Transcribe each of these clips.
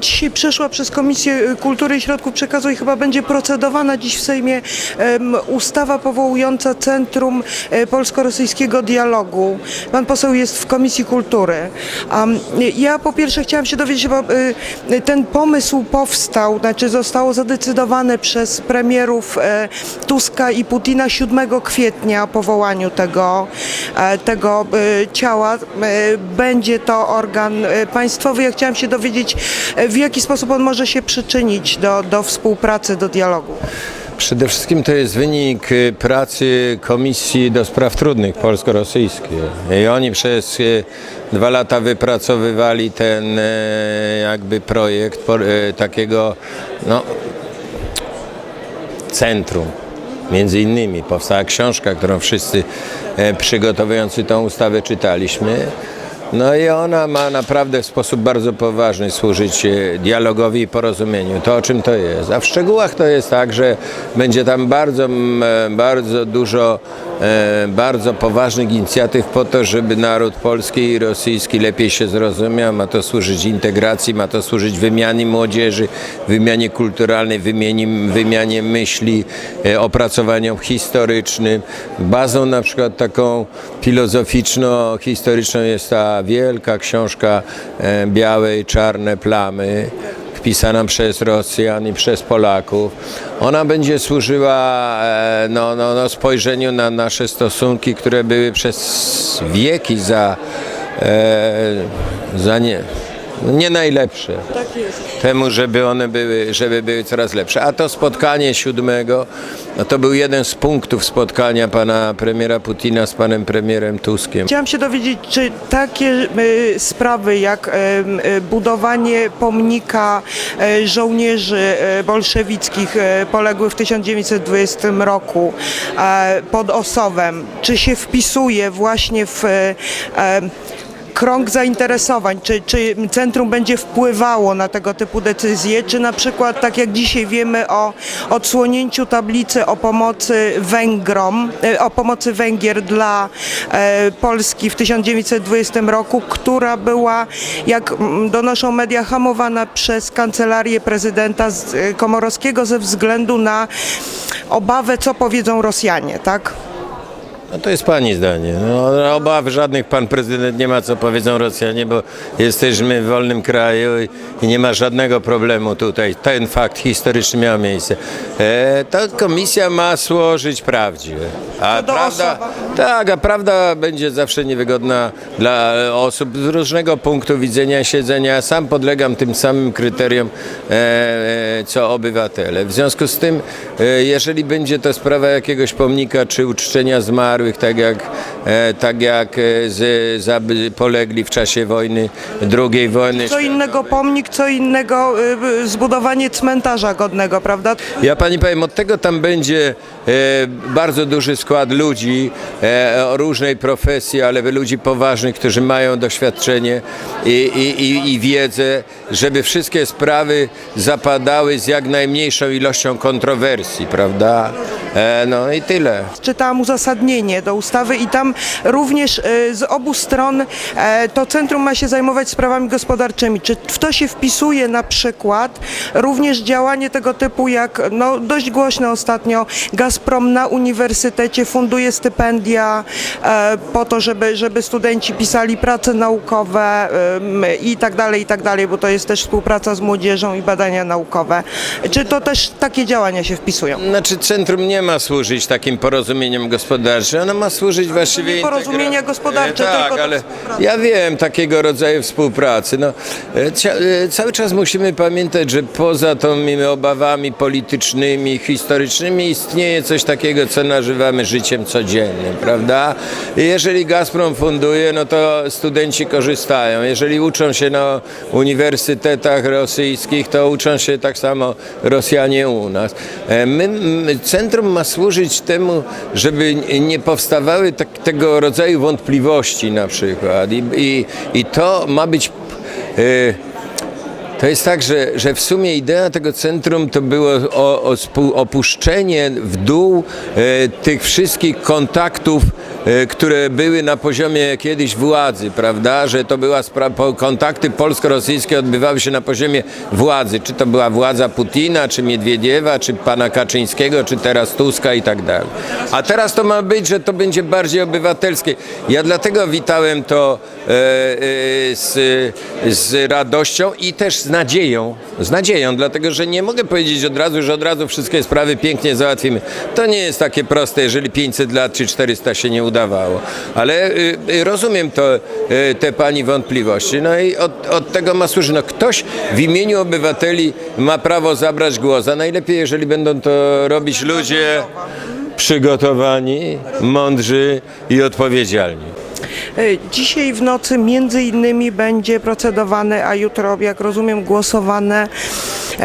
dzisiaj przeszła przez Komisję Kultury i Środków Przekazu i chyba będzie procedowana dziś w Sejmie ustawa powołująca Centrum e, Polsko-Rosyjskiego Dialogu. Pan poseł jest w Komisji Kultury. Am, ja po pierwsze chciałam się dowiedzieć, bo y, ten pomysł powstał, znaczy zostało zadecydowane przez premierów e, Tuska i Putina 7 kwietnia o powołaniu tego, e, tego ciała. Będzie to organ państwowy. Ja chciałam się dowiedzieć, w jaki sposób on może się przyczynić do, do współpracy, do dialogu. Przede wszystkim to jest wynik y, pracy Komisji do Spraw Trudnych polsko-rosyjskiej. I oni przez y, dwa lata wypracowywali ten y, jakby projekt takiego no, centrum. Między innymi powstała książka, którą wszyscy e, przygotowujący tą ustawę czytaliśmy. No i ona ma naprawdę w sposób bardzo poważny służyć e, dialogowi i porozumieniu. To o czym to jest. A w szczegółach to jest tak, że będzie tam bardzo, e, bardzo dużo bardzo poważnych inicjatyw po to, żeby naród polski i rosyjski lepiej się zrozumiał. Ma to służyć integracji, ma to służyć wymianie młodzieży, wymianie kulturalnej, wymianie, wymianie myśli, e, opracowaniom historycznym. Bazą na przykład taką filozoficzno-historyczną jest ta wielka książka e, Białe i Czarne Plamy wpisana przez Rosjan i przez Polaków. Ona będzie służyła e, no, no, no, spojrzeniu na nasze stosunki, które były przez wieki za, e, za nie, nie najlepsze Tak jest. temu, żeby one były, żeby były coraz lepsze. A to spotkanie siódmego, no to był jeden z punktów spotkania pana premiera Putina z panem premierem Tuskiem. Chciałam się dowiedzieć, czy takie y, sprawy jak em, y, budowanie pomnika y, żołnierzy y, bolszewickich y, poległych w 1920 roku e, pod Osowem, czy się wpisuje właśnie w y, em, krąg zainteresowań, czy, czy centrum będzie wpływało na tego typu decyzje, czy na przykład tak jak dzisiaj wiemy o odsłonięciu tablicy o pomocy Węgrom, e, o pomocy Węgier dla e, Polski w 1920 roku, która była, jak donoszą media, hamowana przez kancelarię prezydenta e, Komorowskiego ze względu na obawę, co powiedzą Rosjanie, tak? No to jest pani zdanie. No, obaw żadnych pan prezydent nie ma, co powiedzą Rosjanie, bo jesteśmy w wolnym kraju i, nie ma żadnego problemu tutaj. Ten fakt historyczny miał miejsce. E, ta komisja ma służyć prawdzie. A prawda. Tak, a prawda będzie zawsze niewygodna dla osób z różnego punktu widzenia siedzenia. Sam podlegam tym samym kryterium, e, e, co obywatele. W związku z tym, e, jeżeli będzie to sprawa jakiegoś pomnika czy uczczenia zmarłych, tak jak, e, tak jak e, z, zaby polegli w czasie wojny, II wojny Co innego pomnik, co innego y, zbudowanie cmentarza godnego, prawda? Ja pani powiem, od tego tam będzie e, bardzo duży skład ludzi e, różnej profesji, ale ludzi poważnych, którzy mają doświadczenie i, i, i, wiedzę, żeby wszystkie sprawy zapadały z jak najmniejszą ilością kontrowersji, prawda? E, no i tyle. Czytałam uzasadnienie do ustawy i tam również y, z obu stron e, to centrum ma się zajmować sprawami gospodarczymi. Czy w to się wpisuje na przykład również działanie tego typu jak no, dość głośne ostatnio Gazprom na uniwersytecie funduje stypendia e, po to, żeby, żeby studenci pisali prace naukowe i tak dalej, i tak dalej, bo to jest też współpraca z młodzieżą i badania naukowe. Czy to też takie działania się wpisują? Znaczy centrum nie ma służyć takim porozumieniom gospodarczym, ono ma służyć właściwie... nie porozumienia integra- gospodarcze, E, tak, tylko ale ja wiem takiego rodzaju współpracy. No, e, cały czas musimy pamiętać, że poza tymi obawami politycznymi, historycznymi istnieje coś takiego, co nazywamy życiem codziennym, prawda? I jeżeli Gazprom funduje, no to studenci korzystają. Jeżeli uczą się na uniwersytetach rosyjskich, to uczą się tak samo Rosjanie u nas. E, My, centrum ma służyć temu, żeby nie powstawały tak, tego rodzaju wątpliwości na przykład. I, i, i to ma być. e, to jest tak, że, że w sumie idea tego centrum to było o, o opuszczenie w dół e, tych wszystkich kontaktów które były na poziomie kiedyś władzy, prawda, że to była kontakty polsko-rosyjskie odbywały się na poziomie władzy, czy to była władza Putina, czy Miedwiediewa, czy pana Kaczyńskiego, czy teraz Tuska i tak dalej. A teraz to ma być, że to będzie bardziej obywatelskie. Ja dlatego witałem to e, e, z, z radością i też z nadzieją, z nadzieją, dlatego że nie mogę powiedzieć od razu, że od razu wszystkie sprawy pięknie załatwimy. To nie jest takie proste, jeżeli 500 lat czy 400 się nie udawało. Ale y, y, rozumiem to, y, te pani wątpliwości. No i od, od tego ma służyć. No ktoś w imieniu obywateli ma prawo zabrać głos, a najlepiej, jeżeli będą to robić ludzie przygotowani, mądrzy i odpowiedzialni. E, Dzisiaj w nocy między innymi będzie procedowany, a jutro, jak rozumiem, głosowane,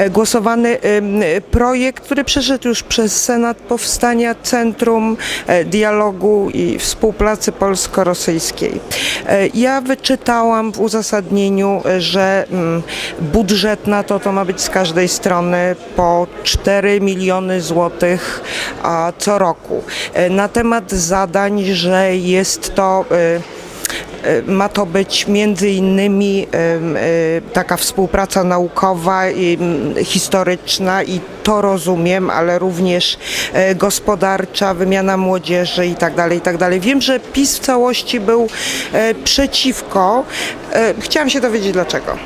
głosowany em, projekt, który przeszedł już przez Senat powstania Centrum e, Dialogu i Współpracy Polsko-Rosyjskiej. E, Ja wyczytałam w uzasadnieniu, e, że mm, budżet na to to ma być z każdej strony po 4 miliony złotych co roku. E, Na temat zadań, że jest to e, E, Ma to być między innymi e, taka współpraca naukowa i historyczna i to rozumiem, ale również e, gospodarcza, wymiana młodzieży i tak dalej, i tak dalej. Wiem, że PiS w całości był e, przeciwko. E, Chciałam się dowiedzieć dlaczego.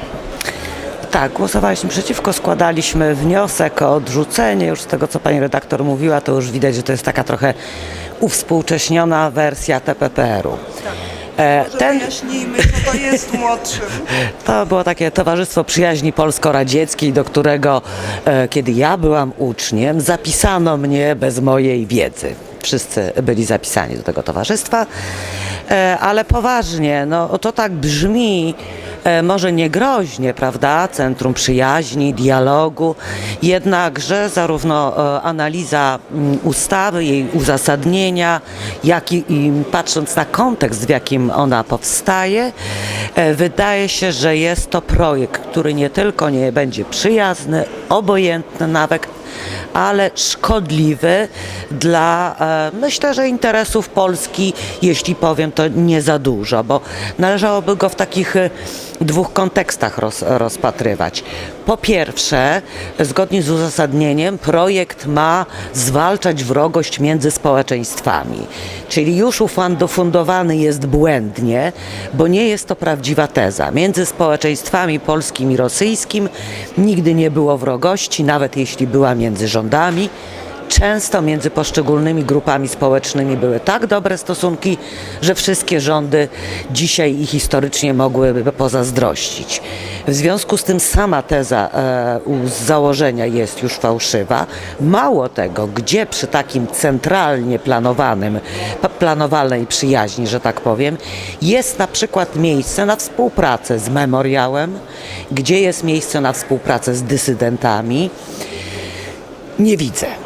Tak, głosowaliśmy przeciwko, składaliśmy wniosek o odrzucenie. Już z tego, co pani redaktor mówiła, to już widać, że to jest taka trochę uwspółcześniona wersja TPPR-u. E, ten, Wyjaśnijmy, co to jest młodszym. to było takie Towarzystwo Przyjaźni Polsko-Radzieckiej, do którego, e, kiedy ja byłam uczniem, zapisano mnie bez mojej wiedzy. Wszyscy byli zapisani do tego towarzystwa, e, ale poważnie, no to tak brzmi, może nie groźnie, prawda? Centrum Przyjaźni, Dialogu, jednakże zarówno e, analiza mm, ustawy, jej uzasadnienia, jak i, i patrząc na kontekst, w jakim ona powstaje, e, wydaje się, że jest to projekt, który nie tylko nie będzie przyjazny, obojętny nawet, ale szkodliwy dla, e, myślę, że interesów Polski, jeśli powiem to nie za dużo, bo należałoby go w takich e, dwóch kontekstach roz, rozpatrywać. Po pierwsze, zgodnie z uzasadnieniem, projekt ma zwalczać wrogość między społeczeństwami, czyli już ufundowany jest błędnie, bo nie jest to prawdziwa teza. Między społeczeństwami polskim i rosyjskim nigdy nie było wrogości, nawet jeśli była między rządami. Często między poszczególnymi grupami społecznymi były tak dobre stosunki, że wszystkie rządy dzisiaj i historycznie mogłyby pozazdrościć. W związku z tym sama teza e, z założenia jest już fałszywa. Mało tego, gdzie przy takim centralnie planowanym, planowanej przyjaźni, że tak powiem, jest na przykład miejsce na współpracę z memoriałem, gdzie jest miejsce na współpracę z dysydentami, nie widzę.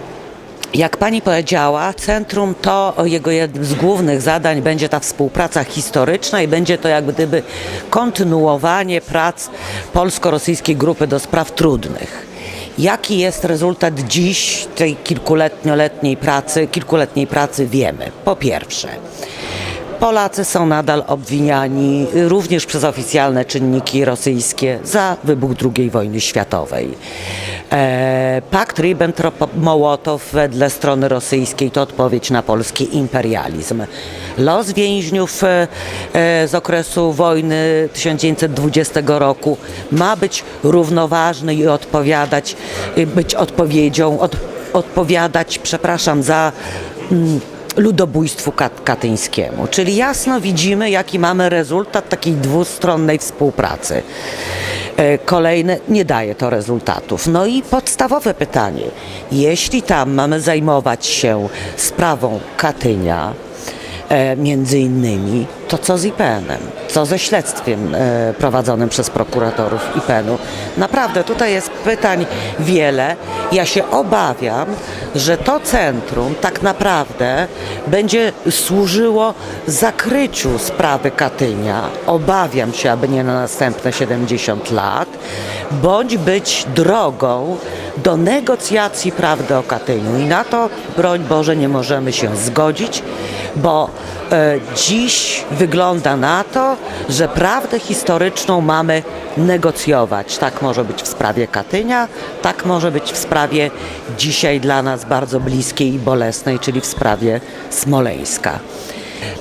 Jak pani powiedziała, centrum to jego jednym z głównych zadań będzie ta współpraca historyczna i będzie to jak gdyby kontynuowanie prac polsko-rosyjskiej grupy do spraw trudnych. Jaki jest rezultat dziś tej kilkuletnioletniej pracy, kilkuletniej pracy wiemy. Po pierwsze, Polacy są nadal obwiniani również przez oficjalne czynniki rosyjskie za wybuch II wojny światowej. E, Pakt Ribbentrop-Mołotow wedle strony rosyjskiej to odpowiedź na polski imperializm. Los więźniów e, e, z okresu wojny 1920 roku ma być równoważny i odpowiadać, być odpowiedzią, od, odpowiadać, przepraszam, za mm, ludobójstwu kat- katyńskiemu. Czyli jasno widzimy, jaki mamy rezultat takiej dwustronnej współpracy. E, Kolejne nie daje to rezultatów. No i podstawowe pytanie, jeśli tam mamy zajmować się sprawą Katynia, e, między innymi, to co z IPN-em? Co ze śledztwem e, prowadzonym przez prokuratorów IPN-u? Naprawdę, tutaj jest pytań wiele. Ja się obawiam, że to centrum tak naprawdę będzie służyło zakryciu sprawy Katynia. Obawiam się, aby nie na następne 70 lat, bądź być drogą do negocjacji prawdy o Katyniu. I na to, broń Boże, nie możemy się zgodzić, bo e, dziś wygląda na to, że prawdę historyczną mamy negocjować. Tak może być w sprawie Katynia, tak może być w sprawie dzisiaj dla nas bardzo bliskiej i bolesnej, czyli w sprawie Smoleńska.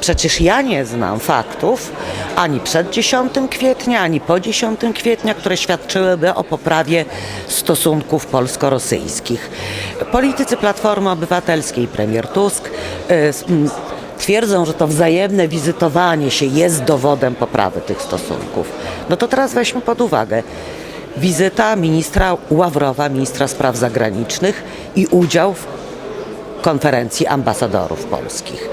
Przecież ja nie znam faktów ani przed 10 kwietnia, ani po 10 kwietnia, które świadczyłyby o poprawie stosunków polsko-rosyjskich. Politycy Platformy Obywatelskiej, premier Tusk, y, twierdzą, że to wzajemne wizytowanie się jest dowodem poprawy tych stosunków. No to teraz weźmy pod uwagę wizyta ministra Ławrowa, ministra spraw zagranicznych i udział w konferencji ambasadorów polskich.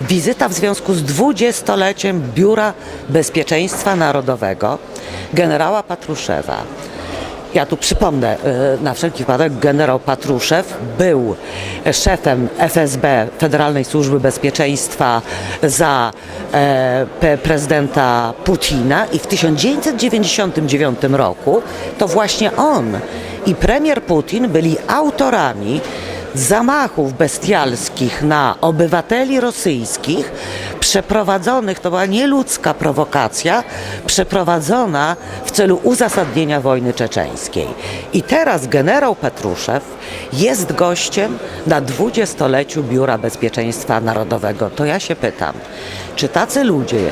Wizyta w związku z dwudziestoleciem Biura Bezpieczeństwa Narodowego generała Patruszewa. Ja tu przypomnę, y, na wszelki wypadek generał Patruszew był szefem FSB, Federalnej Służby Bezpieczeństwa za e, prezydenta Putina i w 1999 roku to właśnie on i premier Putin byli autorami zamachów bestialskich na obywateli rosyjskich, przeprowadzonych, to była nieludzka prowokacja, przeprowadzona w celu uzasadnienia wojny czeczeńskiej. I teraz generał Petruszew jest gościem na dwudziestoleciu Biura Bezpieczeństwa Narodowego. To ja się pytam, czy tacy ludzie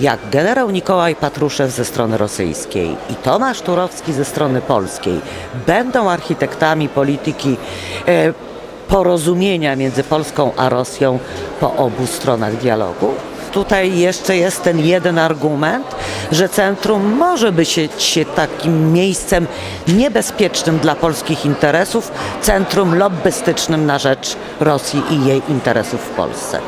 jak generał Nikołaj Patruszew ze strony rosyjskiej i Tomasz Turowski ze strony polskiej będą architektami polityki e, porozumienia między Polską a Rosją po obu stronach dialogu? Tutaj jeszcze jest ten jeden argument, że centrum może być się, takim miejscem niebezpiecznym dla polskich interesów, centrum lobbystycznym na rzecz Rosji i jej interesów w Polsce.